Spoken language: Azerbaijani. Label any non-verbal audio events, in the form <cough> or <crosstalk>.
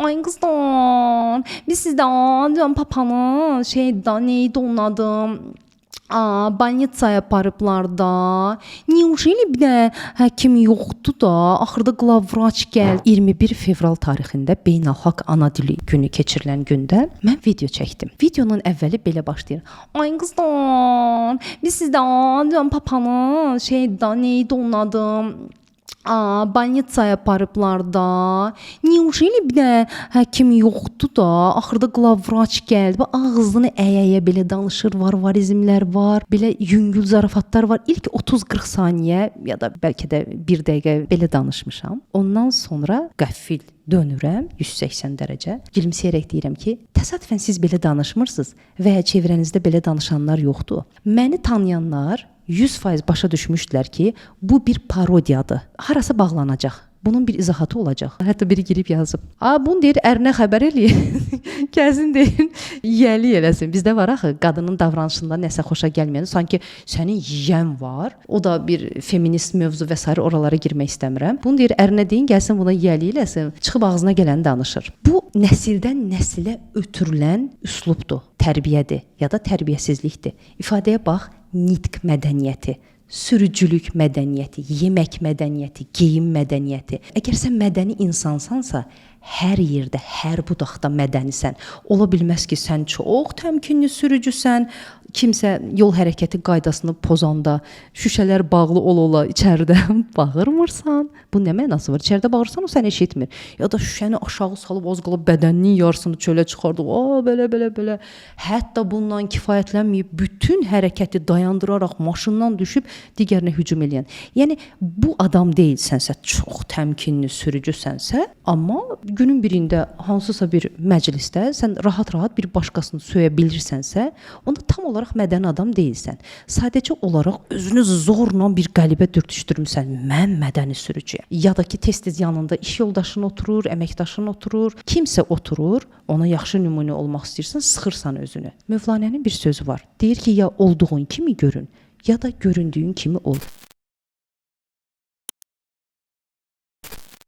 Ay kızlar biz sizden diyorum papanın şeyden neydi onun adı? Aa, banitsa yaparıblar da. Neuşeli bir də həkim yoxdu da. Axırda qlavvraç gəl. 21 fevral tarixində Beynəlxalq Ana Dili Günü keçirilən gündə mən video çəkdim. Videonun əvvəli belə başlayır. Ay qızlar, biz sizdən diyorum papanın şeydən neydi onun adı? A, bolnitsaya aparıblar da. Neuşeli bir də həkim yoxdur da. Axırda qlavvraç gəldi. Ağzını əyə-əyə belə danışır. Varvarizmlər var. Belə yüngül zarafatlar var. İlk 30-40 saniyə ya da bəlkə də 1 dəqiqə belə danışmışam. Ondan sonra qəfil dönürəm 180 dərəcə. Gülümsəyərək deyirəm ki, təsadüfən siz belə danışmırsınız və çevrənizdə belə danışanlar yoxdur. Məni tanıyanlar 100% başa düşmüşdülər ki, bu bir parodiyadır. Harasa bağlanacaq. Bunun bir izahatı olacaq. Hətta biri girib yazıb. "A, bunu deyir ərinə xəbər eləyin." <laughs> Kəsin deyir, yiyəli eləsin. Bizdə var axı qadının davranışında nəsə xoşa gəlməyən, sanki sənin yiyən var. O da bir feminist mövzu və s. oralara girmək istəmirəm. Bunu deyir ərinə deyin, gəlsin buna yiyəli eləsin. Çıxıb ağzına gələni danışır. Bu nəsildən nəsilə ötürülən üslubdur, tərbiyədir ya da tərbiyəsizlikdir. İfadəyə bax, nitq mədəniyyəti sürücülük mədəniyyəti, yemək mədəniyyəti, geyim mədəniyyəti. Əgər sən mədəni insansansa, hər yerdə, hər budaqda mədənisən. Ola bilməz ki, sən çox təmkinli sürücüsən, kimsə yol hərəkəti qaydasını pozanda, şüşələr bağlı ola-ola içəridə <laughs> bağırmırsan. Bu nə mənası var? İçəridə bağırsan o səni eşitmir. Ya da şüşəni aşağı salıb az qala bədəninin yarısını çölə çıxardıb, "A, belə belə belə." Hətta bundan kifayətlənməyib bütün hərəkəti dayandıraraq maşından düşüb digərinə hücum edən. Yəni bu adam deyilsənsə, çox təmkinli sürücüsənsə, amma günün birində hansısa bir məclisdə sən rahat-rahat bir başqasını söyə bilirsənsə, onda tam olaraq mədəni adam deyilsən. Sadəcə olaraq özünü zorla bir qəlibə dürtüşdürmüsən. Mən mədəni sürücüyəm. Ya da ki, tez-tez yanında iş yoldaşın oturur, əməkdaşın oturur, kimsə oturur, ona yaxşı nümunə olmaq istəyirsən, sıxırsan özünü. Mövlanənin bir sözü var. Deyir ki, ya olduğun kimi görün, ya da göründüyün kimi ol.